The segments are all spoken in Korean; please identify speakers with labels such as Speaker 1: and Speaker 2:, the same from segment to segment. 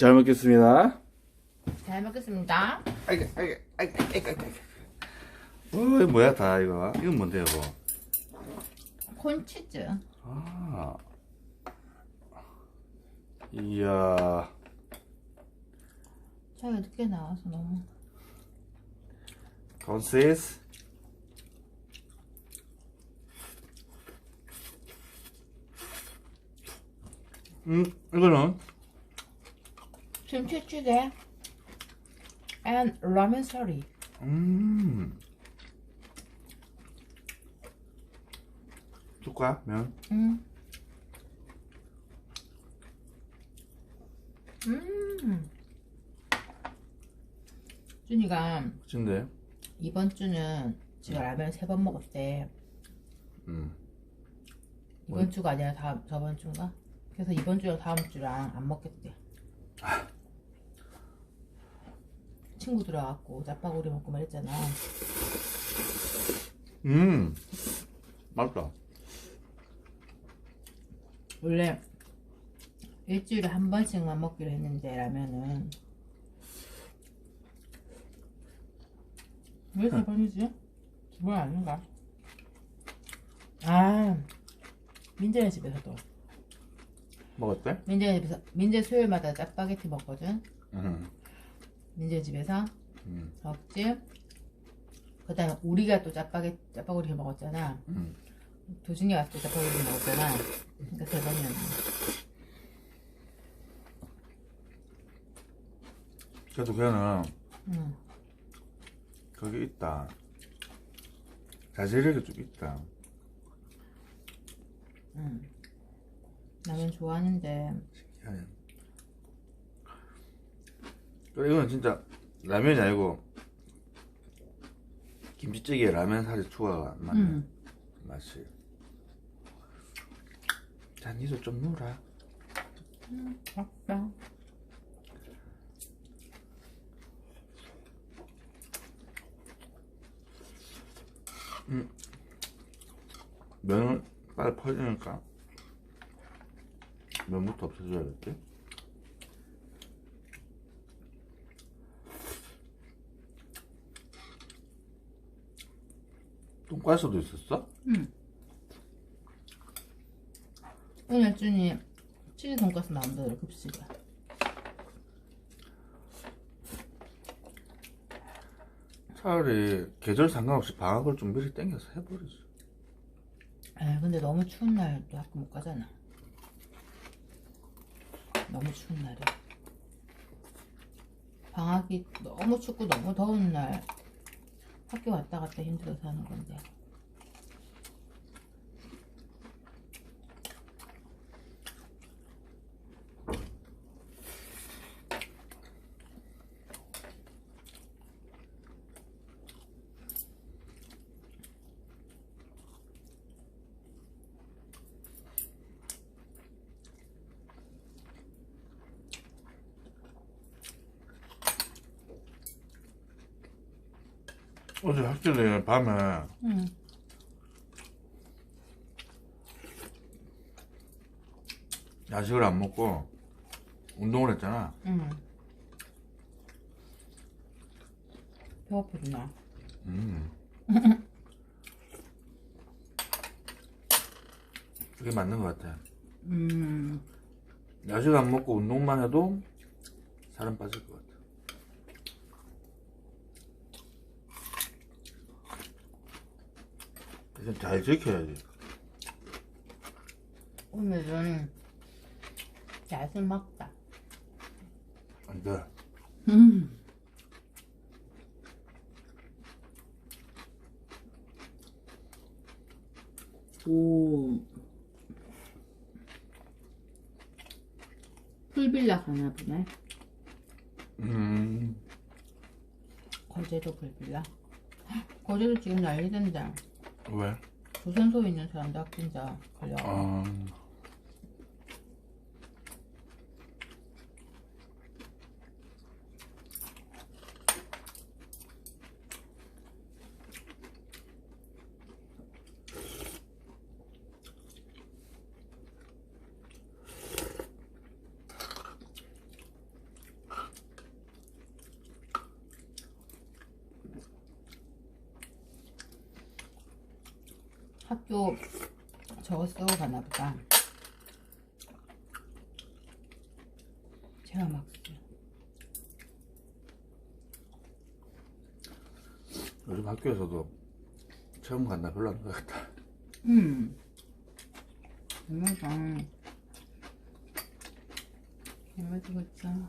Speaker 1: 잘 먹겠습니다.
Speaker 2: 잘 먹겠습니다.
Speaker 1: 아이고, 아이고, 아이고, 아이고. 어, 뭐야, 다, 이거. 이건 뭔데요, 이거?
Speaker 2: 콘치즈.
Speaker 1: 아. 이야.
Speaker 2: 저희가 늦게 나와서 너무.
Speaker 1: consists 음, 이거는
Speaker 2: 김치찌개 and 라면 서리.
Speaker 1: 음. 줄까? 면?
Speaker 2: 음. 음. 준이가
Speaker 1: 진데?
Speaker 2: 이번 주는 지가 라면 세 번 먹었대.
Speaker 1: 음.
Speaker 2: 이번 주가 아니라 다음 저번 주인가? 그래서 이번 주랑 다음 주랑 안 먹겠대. 친구 들어와갖고 짜파구리 먹고 말했잖아.
Speaker 1: 음. 맛있다.
Speaker 2: 원래 일주일에 한 번씩만 먹기로 했는데 라면은 왜 세 번이지? 두번 아닌가? 아 민재네 집에서도
Speaker 1: 먹었대?
Speaker 2: 민재네 집에서 민재 수요일마다 짜파게티 먹거든
Speaker 1: 음.
Speaker 2: 민재 집에서
Speaker 1: 음.
Speaker 2: 먹지 그 다음에 우리가 또 짜파게 짜파구리 먹었잖아
Speaker 1: 음.
Speaker 2: 도진이가 또 짜파구리 먹었잖아 그러니까 세 번이었네
Speaker 1: 그래도 걔는
Speaker 2: 응.
Speaker 1: 거기 있다. 자제력이 좀 있다.
Speaker 2: 응. 라면 좋아하는데.
Speaker 1: 그래, 이건 진짜 라면이 아니고 김치찌개에 라면 사리 추가가 안 맞네
Speaker 2: 응.
Speaker 1: 맛이. 자, 니도 좀 넣어라.
Speaker 2: 아빠
Speaker 1: 면은 빨리 퍼지니까 면부터 없애줘야겠지? 돈가스도 있었어?
Speaker 2: 오늘 준이 치즈 돈가스 나온다 급식에
Speaker 1: 차라리 계절 상관없이 방학을 좀 미리 땡겨서 해버리지.
Speaker 2: 에 근데 너무 추운 날또 학교 못 가잖아. 너무 추운 날에 방학이 너무 춥고 너무 더운 날 학교 왔다 갔다 힘들어서 하는 건데
Speaker 1: 확실히 밤에
Speaker 2: 응.
Speaker 1: 야식을 안 먹고 운동을 했잖아.
Speaker 2: 응. 배고프구나
Speaker 1: 음. 그게 맞는 것 같아.
Speaker 2: 음
Speaker 1: 야식 안 먹고 운동만 해도 살은 빠질 것 같아. 대신 잘 지켜야지.
Speaker 2: 오늘은 야식 먹다
Speaker 1: 안 돼.
Speaker 2: 음. 오. 풀빌라 가나 보네.
Speaker 1: 음,
Speaker 2: 거제도 풀빌라. 거제도 지금 난리던데.
Speaker 1: 왜?
Speaker 2: 조선소에 있는 사람도 확진자 걸려.
Speaker 1: 아,
Speaker 2: 학교 저거 쓰고 가나 보다. 제가 막
Speaker 1: 요즘 학교에서도 체험 간다 별로 안 좋아했다.
Speaker 2: 음. 얼마죠? 얼마죠, 그죠?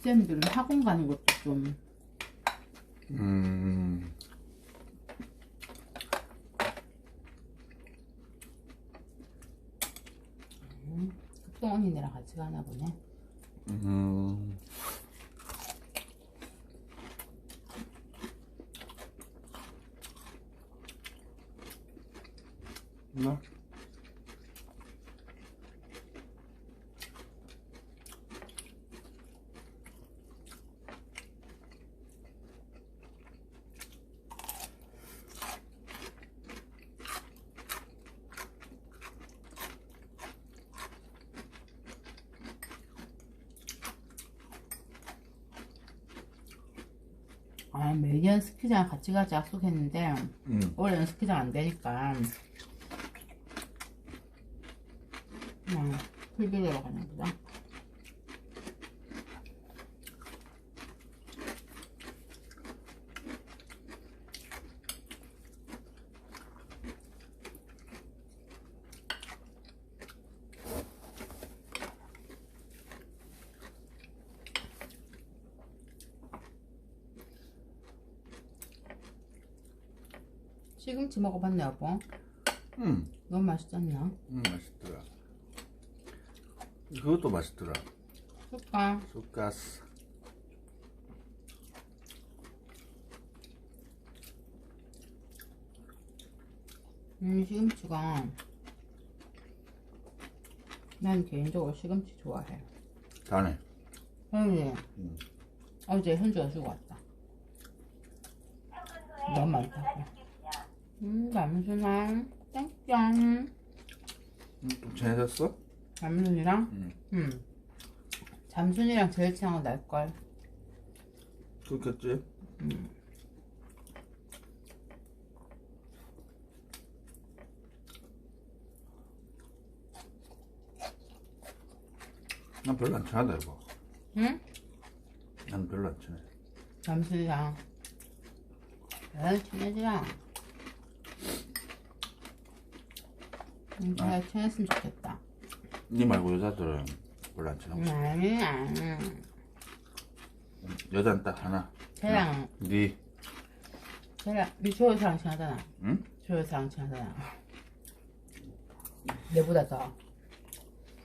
Speaker 2: 쌤들은 학원 가는 것도 좀
Speaker 1: 음,
Speaker 2: 급동 언니네랑 같이 가나 보네.
Speaker 1: 음. 나?
Speaker 2: 아, 매년 스키장 같이 가자 약속했는데,
Speaker 1: 음.
Speaker 2: 올해는 스키장 안 되니까, 그냥 풀빌리러 가나 보다. 시금치 먹어봤네, 여보?
Speaker 1: 음.
Speaker 2: 너무 맛있지 않나?
Speaker 1: 음, 맛있더라. 그것도 맛있더라.
Speaker 2: 줄까?
Speaker 1: 쑥가스.
Speaker 2: 음, 시금치가 난 개인적으로 시금치 좋아해.
Speaker 1: 다네.
Speaker 2: 현지
Speaker 1: 음.
Speaker 2: 어제 현주가 주고 왔다. 너무 많다고. 음, 남순아, 땡짠.
Speaker 1: 음, 좀 친해졌어?
Speaker 2: 남순이랑,
Speaker 1: 음.
Speaker 2: 음, 잠순이랑 제일 친한 건 날걸.
Speaker 1: 그렇겠지?
Speaker 2: 음.
Speaker 1: 난 별로 안 친하다, 이거.
Speaker 2: 응?
Speaker 1: 난 별로 안 친해.
Speaker 2: 잠순이랑. 잘 친해지라. 음, 잘 친했으면 좋겠다.
Speaker 1: 니 말고 여자들은 별로 안 친하고.
Speaker 2: 음, 아니, 아니.
Speaker 1: 여자는 딱 하나.
Speaker 2: 쟤랑,
Speaker 1: 니.
Speaker 2: 쟤랑, 미초여사랑 친하잖아.
Speaker 1: 응?
Speaker 2: 조여사랑 친하잖아. 내보다 더.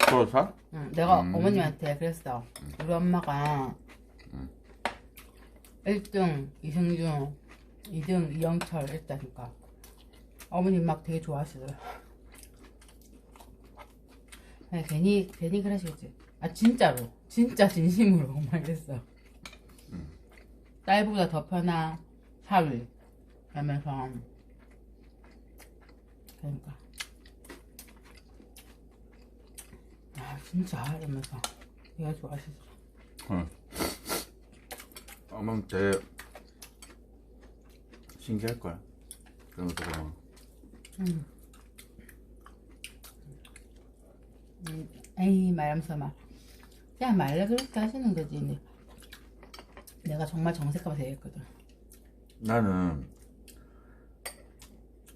Speaker 1: 초사?
Speaker 2: 응, 내가
Speaker 1: 음.
Speaker 2: 어머님한테 그랬어. 우리 엄마가 1등 이승준, 2등 이영철 이랬다니까. 어머님 막 되게 좋아하시더라. 그냥 괜히, 괜히 그러시겠지. 아, 진짜로. 진짜 진심으로 말했어. 딸보다 더 편한 사위. 하면서. 그러니까. 아, 진짜? 이러면서. 내가 좋아하시더라.
Speaker 1: 응. 아마 되게 신기할 거야.
Speaker 2: 음. 음, 에이 말하면서 막 그냥 말래 그렇게 하시는 거지 근데 내가 정말 정색하면서 얘기했거든.
Speaker 1: 나는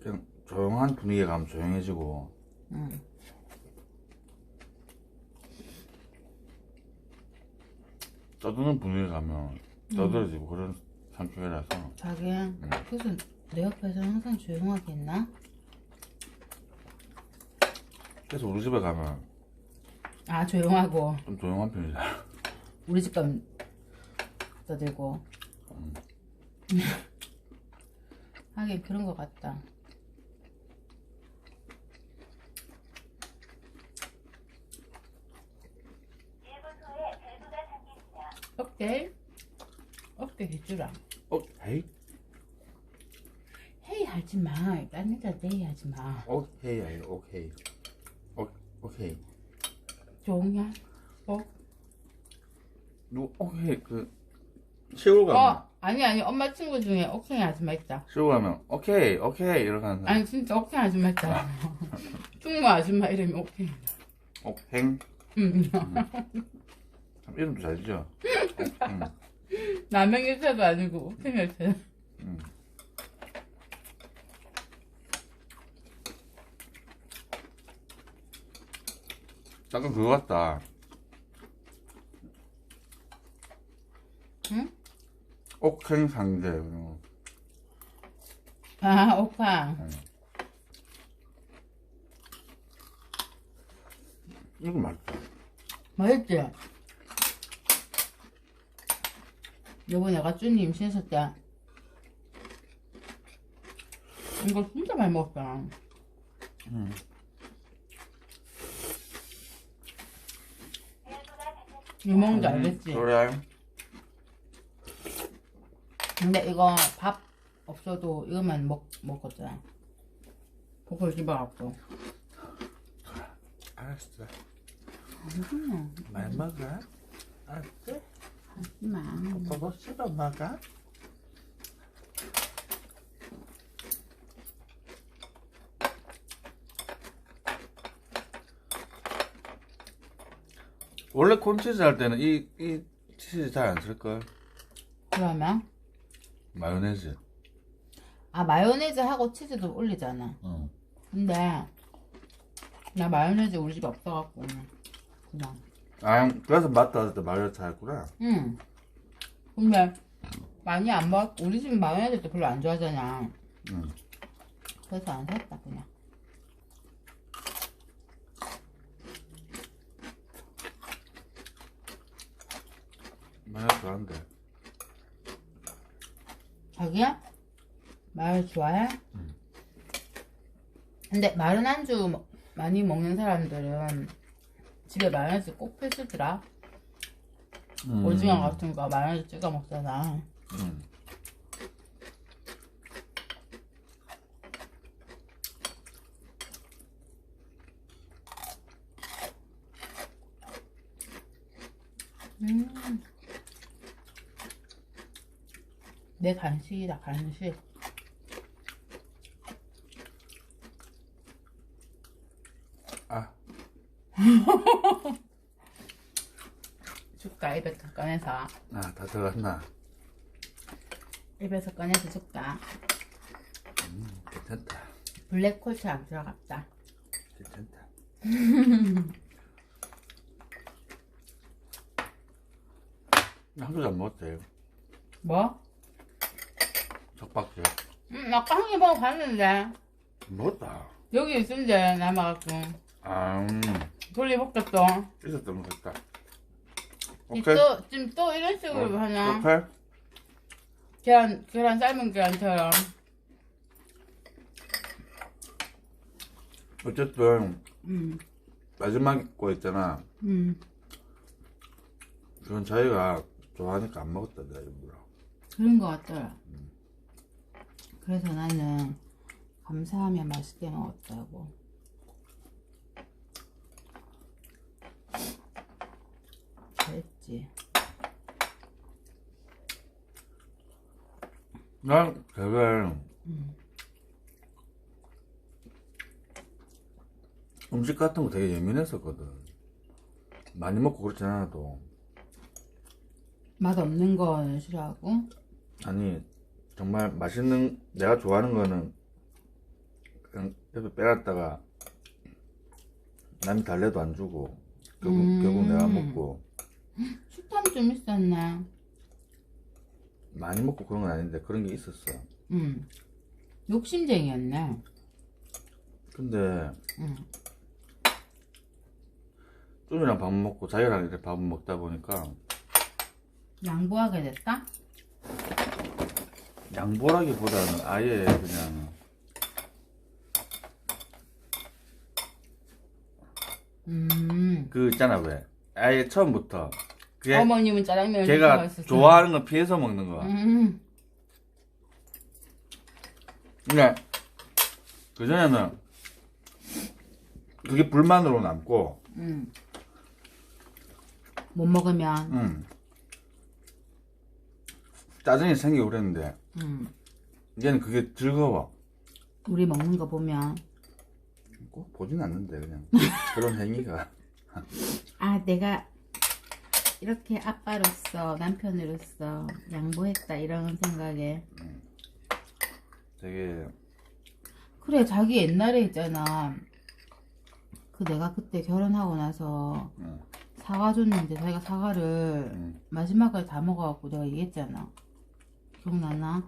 Speaker 1: 그냥 조용한 분위기에 가면 조용해지고.
Speaker 2: 응.
Speaker 1: 떠드는 분위기에 가면 떠들어지고 그런 성격이라서.
Speaker 2: 자기야 그래서 내 옆에서 항상 조용하게 있나?
Speaker 1: 그래서 우리 집에 가면
Speaker 2: 아 조용하고
Speaker 1: 좀 조용한 편이다.
Speaker 2: 우리 집 가면 떠들고 하긴 그런 것 같다 어때? 어때 해주라
Speaker 1: 어, 헤이?
Speaker 2: 헤이 하지 마 딴 여자 데이 하지 마
Speaker 1: 오케이, 아니, 오케이. 오, 오케이.
Speaker 2: 종이야 어?
Speaker 1: 누, 오케이, 그, 시골 가면,
Speaker 2: 어 아니 아니 엄마 친구 중에 옥행 아줌마 있다.
Speaker 1: 쉬고 가면 오케이 오케이 이렇게 하는 사람
Speaker 2: 아니 진짜 옥행 아줌마 있다. 충무 아줌마 이름이. 옥행 응.
Speaker 1: 참 이름도 잘 지죠 옥행
Speaker 2: 남행일차도 아니고 옥행일차.
Speaker 1: 음. 약간 그거 같다
Speaker 2: 응?
Speaker 1: 옥행 어.
Speaker 2: 아 옥황.
Speaker 1: 이거 맛있다
Speaker 2: 맛있지? 요번에 내가 쭈니 임신했을 때 이거 진짜 많이 먹었잖아. 이거 먹는지 알겠지?
Speaker 1: 그래
Speaker 2: 근데 이거 밥 없어도 이거만 먹, 먹었잖아. 보고 집어갖고.
Speaker 1: 알았어
Speaker 2: 음,
Speaker 1: 많이 먹어 알았어
Speaker 2: 하지마.
Speaker 1: 오빠도 씹어 먹어 원래 콘치즈 할 때는 이, 이 치즈 잘 안 쓸걸?
Speaker 2: 그러면?
Speaker 1: 마요네즈.
Speaker 2: 아, 마요네즈 하고 치즈도 올리잖아.
Speaker 1: 응.
Speaker 2: 근데, 나 마요네즈 우리 집에 없어갖고, 그냥.
Speaker 1: 아, 그래서 맛 따질 때 마요네즈 했구나.
Speaker 2: 응. 근데, 많이 안 먹, 우리 집은 마요네즈도 별로 안 좋아하잖아.
Speaker 1: 응.
Speaker 2: 그래서 안 샀다, 그냥.
Speaker 1: 마요네즈 좋아한대.
Speaker 2: 자기야? 마요 좋아해? 근데 마른 안주 먹- 많이 먹는 사람들은 집에 마요네즈 꼭 필수더라.
Speaker 1: 음.
Speaker 2: 오징어 같은 거 마요네즈 찍어 먹잖아.
Speaker 1: 응.
Speaker 2: 음. 내 간식이다, 간식.
Speaker 1: 아,
Speaker 2: 줄까? 입에서 꺼내서.
Speaker 1: 아, 다 들어갔나?
Speaker 2: 입에서 꺼내서 줄까?
Speaker 1: 괜찮다.
Speaker 2: 블랙콜트 안 들어갔다.
Speaker 1: 괜찮다. 한두 잔 먹었대.
Speaker 2: 뭐?
Speaker 1: 젓박지.
Speaker 2: 음, 아까 한 개 먹어 봤는데.
Speaker 1: 먹었다.
Speaker 2: 여기 있은데, 남아갖고.
Speaker 1: 아, 음.
Speaker 2: 돌리볶았어.
Speaker 1: 있었다 먹었다.
Speaker 2: 이
Speaker 1: 오케이.
Speaker 2: 또, 지금 또 이런 식으로
Speaker 1: 어,
Speaker 2: 하나?
Speaker 1: 오케이.
Speaker 2: 계란, 계란 삶은 계란처럼.
Speaker 1: 어쨌든
Speaker 2: 음,
Speaker 1: 마지막 거 있잖아.
Speaker 2: 음.
Speaker 1: 그건 자기가 좋아하니까 안 먹었다 내가 일부러.
Speaker 2: 그런 거 같더라. 그래서 나는 감사하면 맛있게 먹었다고. 잘했지.
Speaker 1: 난 되게
Speaker 2: 음.
Speaker 1: 음식 같은 거 되게 예민했었거든. 많이 먹고 그렇진 않아도
Speaker 2: 맛 없는 거는 싫어하고.
Speaker 1: 아니 정말 맛있는 내가 좋아하는 거는 그냥 옆에 빼놨다가 남이 달래도 안 주고 결국
Speaker 2: 음.
Speaker 1: 결국 내가 먹고
Speaker 2: 식탐 좀 있었나?
Speaker 1: 많이 먹고 그런 건 아닌데 그런 게 있었어.
Speaker 2: 음. 욕심쟁이였나?
Speaker 1: 근데
Speaker 2: 음.
Speaker 1: 쫌이랑 밥 먹고 자기랑 이렇게 밥 먹다 보니까
Speaker 2: 양보하게 됐다?
Speaker 1: 양보라기보다는 아예 그냥
Speaker 2: 음.
Speaker 1: 그 있잖아 왜 아예 처음부터 그게
Speaker 2: 어머님은 짜장면을
Speaker 1: 걔가. 좋아하는 거 피해서 먹는 거야.
Speaker 2: 음.
Speaker 1: 근데 그전에는 그게 불만으로 남고
Speaker 2: 음. 못 먹으면
Speaker 1: 음. 짜증이 생기고 그랬는데
Speaker 2: 음.
Speaker 1: 이제는 그게 즐거워.
Speaker 2: 우리 먹는 거 보면
Speaker 1: 꼭 보진 않는데 그냥 그런 행위가.
Speaker 2: 아 내가 이렇게 아빠로서 남편으로서 양보했다 이런 생각에
Speaker 1: 되게
Speaker 2: 그래 자기 옛날에 있잖아 그 내가 그때 결혼하고 나서
Speaker 1: 응,
Speaker 2: 사과 줬는데 자기가 사과를
Speaker 1: 응.
Speaker 2: 마지막에 다 먹어갖고 내가 얘기했잖아 기억나나?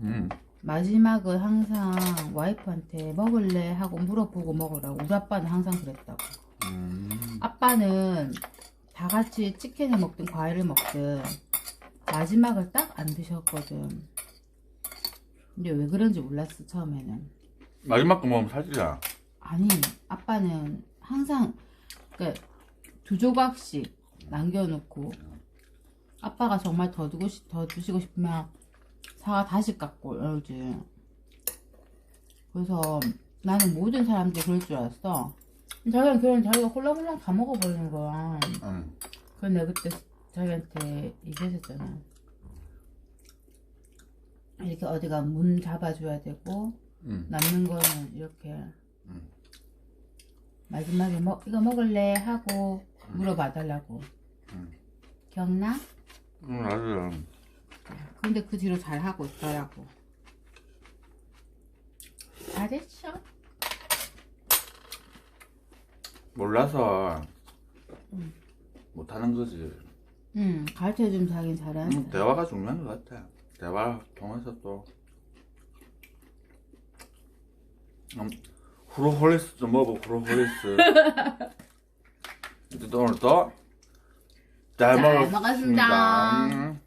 Speaker 1: 음.
Speaker 2: 마지막을 항상 와이프한테 먹을래 하고 물어보고 먹으라고 우리 아빠는 항상 그랬다고
Speaker 1: 음.
Speaker 2: 아빠는 다 같이 치킨을 먹든 과일을 먹든 마지막을 딱 안 드셨거든 근데 왜 그런지 몰랐어 처음에는
Speaker 1: 마지막 거 먹으면 살찌잖아.
Speaker 2: 아니 아빠는 항상 그두 조각씩 남겨놓고 아빠가 정말 더 두고 싶, 더 드시고 싶으면 사과 다시 깎고 이러지 그래서 나는 모든 사람들이 그럴 줄 알았어 자기는 그런 자기가 홀랑홀랑 다 먹어버리는 거야
Speaker 1: 응.
Speaker 2: 그래서 내가 그때 자기한테 얘기했었잖아 이렇게 어디가 문 잡아줘야 되고
Speaker 1: 응.
Speaker 2: 남는 거는 이렇게
Speaker 1: 음.
Speaker 2: 마지막에 뭐 이거 먹을래 하고 물어봐 달라고
Speaker 1: 음.
Speaker 2: 기억나?
Speaker 1: 응, 맞아.
Speaker 2: 근데 그 뒤로 잘 하고 있더라고 잘했어
Speaker 1: 몰라서
Speaker 2: 응.
Speaker 1: 못하는 거지.
Speaker 2: 응 가르쳐주면 자긴 잘하는
Speaker 1: 음, 대화가 중요한 것 같아. 대화 통해서 또 음, 프로폴리스 좀 먹어 프로폴리스. 또 오늘 또 잘
Speaker 2: 잘
Speaker 1: 먹었습니다.
Speaker 2: 먹었습니다.
Speaker 1: 음.